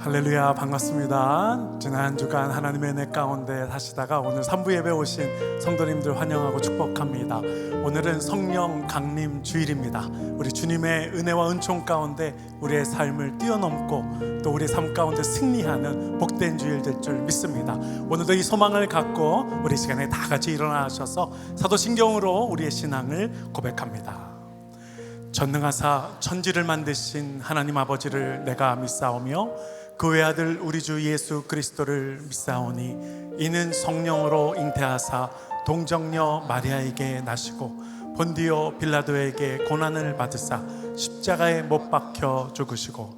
할렐루야 반갑습니다. 지난 한 주간 하나님의 은혜 가운데 사시다가 오늘 3부 예배 오신 성도님들 환영하고 축복합니다. 오늘은 성령 강림 주일입니다. 우리 주님의 은혜와 은총 가운데 우리의 삶을 뛰어넘고 또 우리 삶 가운데 승리하는 복된 주일 될 줄 믿습니다. 오늘도 이 소망을 갖고 우리 시간에 다 같이 일어나셔서 사도신경으로 우리의 신앙을 고백합니다. 전능하사 천지를 만드신 하나님 아버지를 내가 믿사오며 그 외아들 우리 주 예수 그리스도를 믿사오니 이는 성령으로 잉태하사 동정녀 마리아에게 나시고 본디오 빌라도에게 고난을 받으사 십자가에 못 박혀 죽으시고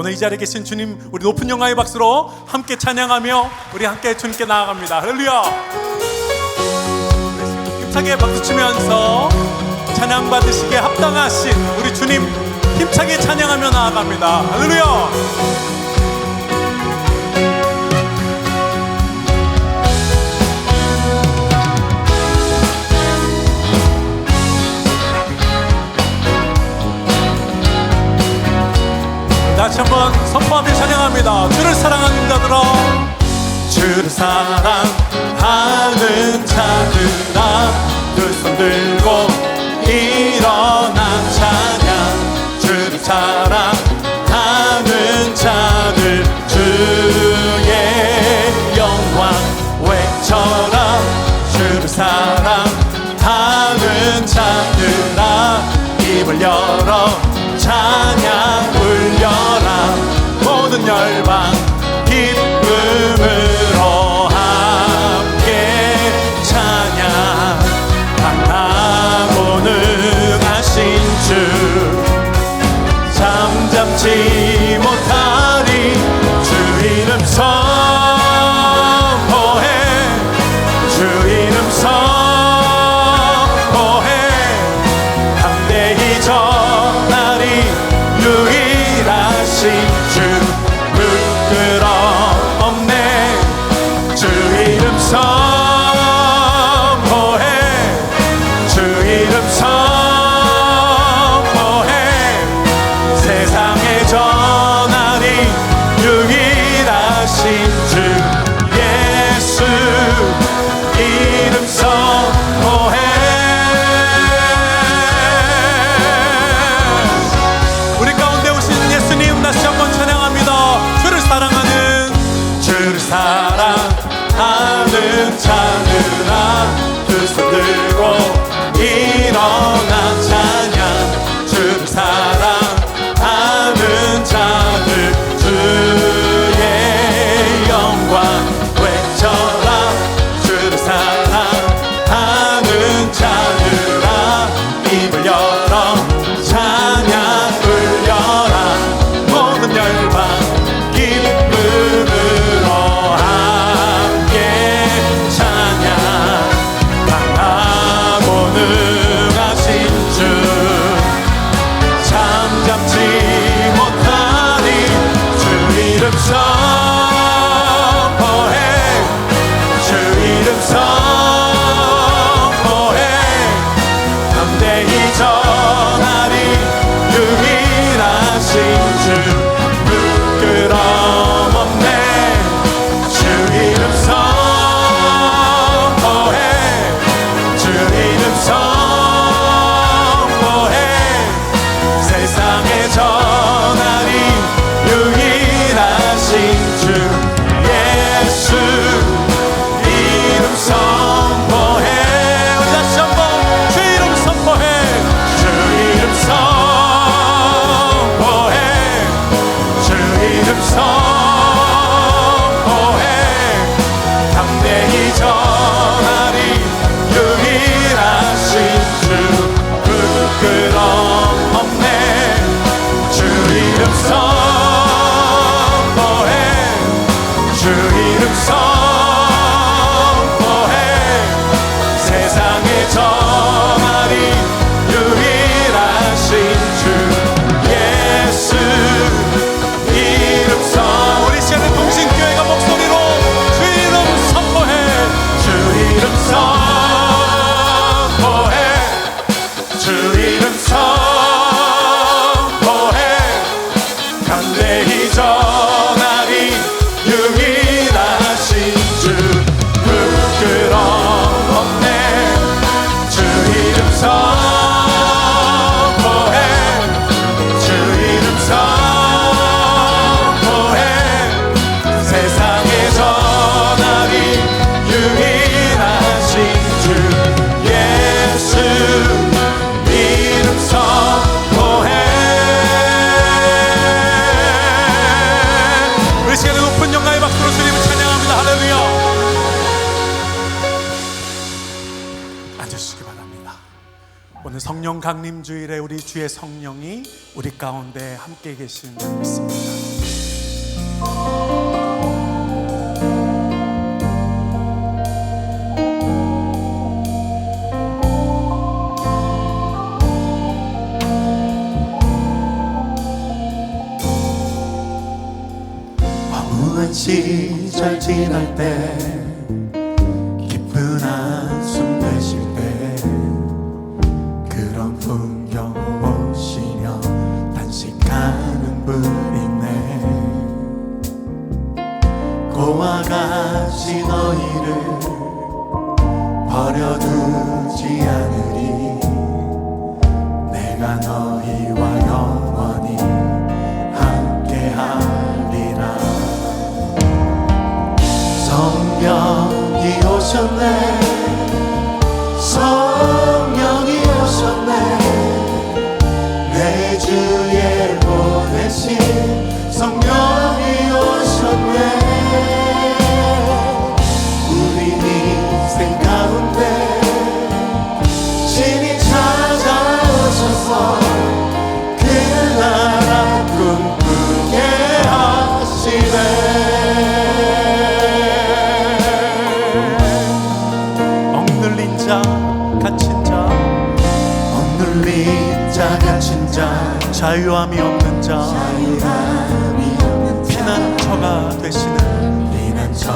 오늘 이 자리에 계신 주님 우리 높은 영광의 박수로 함께 찬양하며 우리 함께 주님께 나아갑니다. 할렐루야. 힘차게 박수 치면서 찬양 받으시기에 합당하신 우리 주님 힘차게 찬양하며 나아갑니다. 할렐루야 사랑하는 자들아 두손들 두손 주의 성령이 우리 가운데 함께 계신 줄 믿습니다. 시절 지날 때 버려두지 않으리. 내가 너희와 영원히 함께하리라. 성령이 오셨네 자 자유함이 없는 자, 피난처가 되시는 피난처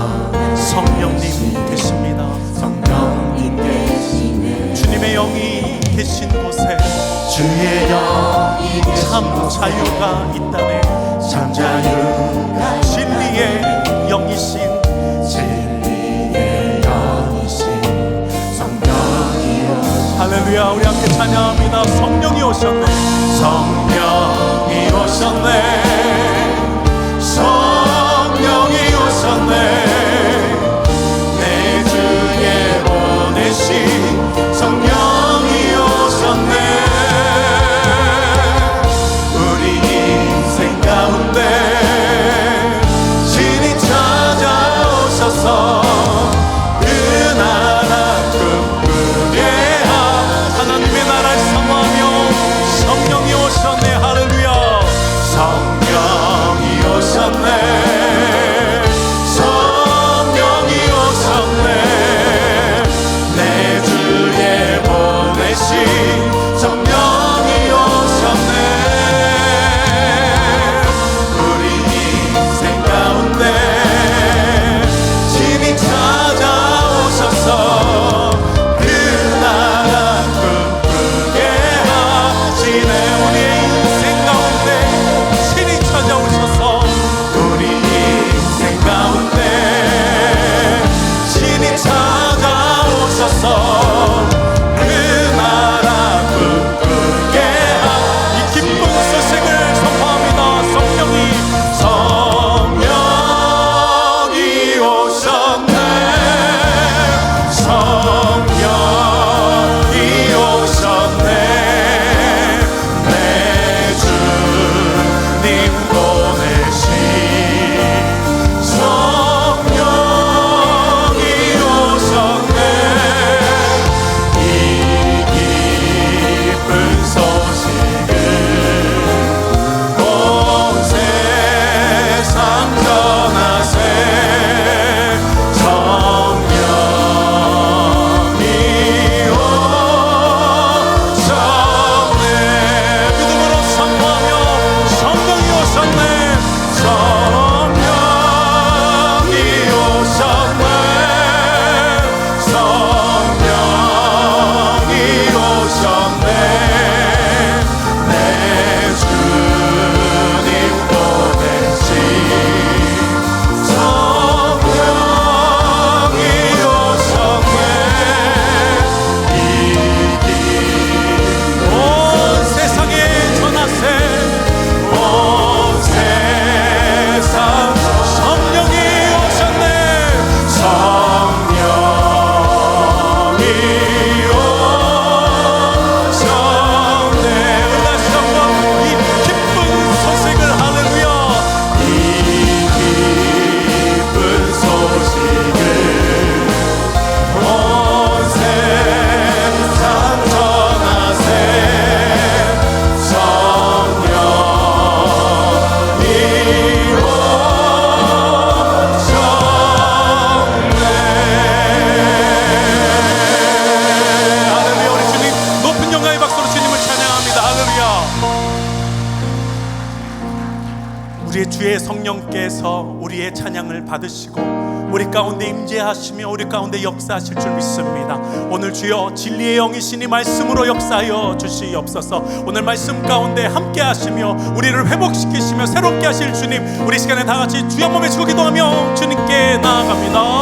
성령님 계십니다. 성령님 계시네 주님의 영이 계신 곳에 주의 영이 참 자유가 있다네. 참 자유가 진리의 영이신 할렐루야 우리 함께 찬양합니다. 성령이 오셨네. 성령이 오셨네 박수로 주님을 찬양합니다. 할렐루야. 우리의 주의 성령께서 우리의 찬양을 받으시고 우리 가운데 임재하시며 우리 가운데 역사하실 줄 믿습니다. 오늘 주여 진리의 영이시니 말씀으로 역사하여 주시옵소서. 오늘 말씀 가운데 함께 하시며 우리를 회복시키시며 새롭게 하실 주님. 우리 시간에 다 같이 주여 몸에 주고 기도하며 주님께 나아갑니다.